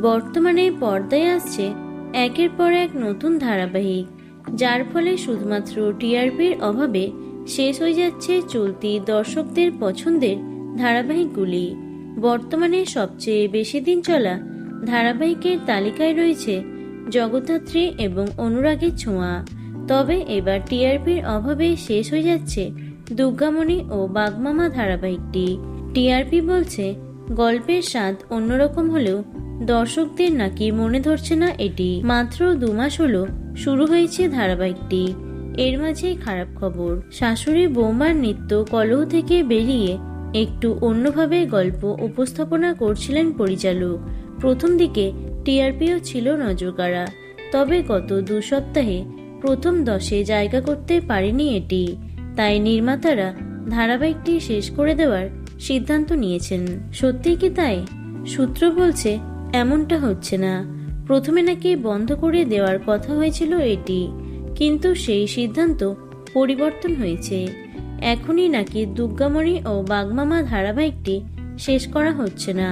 বর্তমানে পর্দায় আসছে একের পর এক নতুন ধারাবাহিক, যার ফলে শুধুমাত্র টিআরপির অভাবে শেষ হয়ে যাচ্ছে চলতি দর্শকদের পছন্দের ধারাবাহিকগুলি। বর্তমানে সবচেয়ে বেশি দিন চলা ধারাবাহিকের তালিকায় রয়েছে জগদ্ধাত্রী এবং অনুরাগের ছোঁয়া। তবে এবার টিআরপির অভাবে শেষ হয়ে যাচ্ছে দুর্গামণি ও বাগমামা ধারাবাহিকটি। টিআরপি বলছে, গল্পের স্বাদ অন্যরকম হলেও দর্শকদের নাকি মনে ধরছে না এটি। মাত্র দু মাস হলো শুরু হয়েছে ধারাবাহিকটি। এর মাঝেই খারাপ খবর। শাশুড়ি বৌমার নৃত্য কলহ থেকে বেরিয়ে একটু অন্যভাবে গল্প উপস্থাপনা করছিলেন পরিচালক। প্রথম দিকে টিআরপিও ছিল নজরকাড়া তবে গত দু সপ্তাহে প্রথম দশে জায়গা করতে পারেনি এটি। তাই নির্মাতারা ধারাবাহিকটি শেষ করে দেওয়ার সিদ্ধান্ত নিয়েছেন। সত্যিই কি তাই? সূত্র বলছে এমনটা হচ্ছে না। প্রথমে নাকি বন্ধ করে দেওয়ার কথা হয়েছিল এটি, কিন্তু সেই সিদ্ধান্ত পরিবর্তন হয়েছে। এখনই নাকি দুর্গামণি ও বাগমামা ধারাবাহিকটি শেষ করা হচ্ছে না।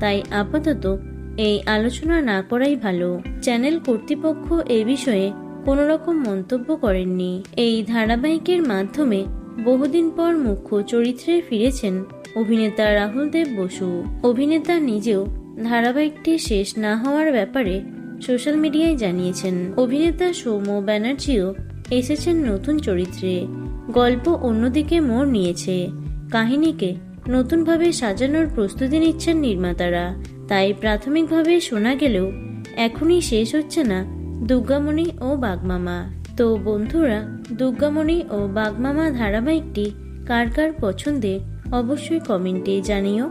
তাই আপাতত এই আলোচনা না করাই ভালো। চ্যানেল কর্তৃপক্ষ এ বিষয়ে কোনো রকম মন্তব্য করেননি। এই ধারাবাহিকের মাধ্যমে বহুদিন পর মুখ্য চরিত্রে ফিরেছেন অভিনেতা রাহুল দেব বসু। অভিনেতা নিজেও ধারাবাহিকটি শেষ না হওয়ার ব্যাপারে সোশ্যাল মিডিয়ায় জানিয়েছেন অভিনেতা সৌম্য ব্যানার্জিও এসেছেন নতুন চরিত্রে। গল্প অন্যদিকে মোড় নিয়েছে। কাহিনীকে নতুনভাবে সাজানোর প্রস্তুতি নিচ্ছেন নির্মাতারা। তাই প্রাথমিকভাবে শোনা গেলেও এখনই শেষ হচ্ছে না দুর্গামণি ও বাগমামা। তো বন্ধুরা, দুর্গামণি ও বাগমামা ধারাবাহিকটি কার কার পছন্দের অবশ্যই কমেন্টে জানিও।